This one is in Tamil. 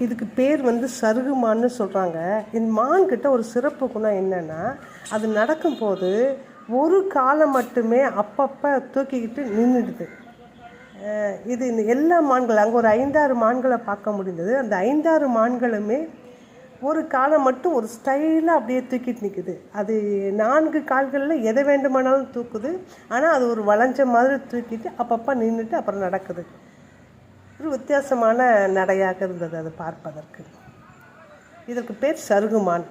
இதுக்கு பேர் வந்து சருகுமான்னு சொல்கிறாங்க இந்த மான் கிட்ட ஒரு சிறப்பு குணம் என்னென்னா அது நடக்கும்போது ஒரு காலை மட்டுமே அப்பப்போ தூக்கிக்கிட்டு நின்றுடுது இது இந்த எல்லா மான்கள் அங்கே ஒரு ஐந்தாறு மான்களை பார்க்க முடிந்தது. அந்த ஐந்தாறு மான்களுமே ஒரு காலை மட்டும் ஒரு ஸ்டைலாக அப்படியே தூக்கிட்டு நிற்குது அது நான்கு கால்களில் எதை வேண்டுமானாலும் தூக்குது. ஆனால் அது ஒரு வளைஞ்ச மாதிரி தூக்கிட்டு அப்பப்போ நின்றுட்டு அப்புறம் நடக்குது. ஒரு வித்தியாசமான நடையாக இருந்தது அது பார்ப்பதற்கு. இதற்கு பேர் சருகுமான்.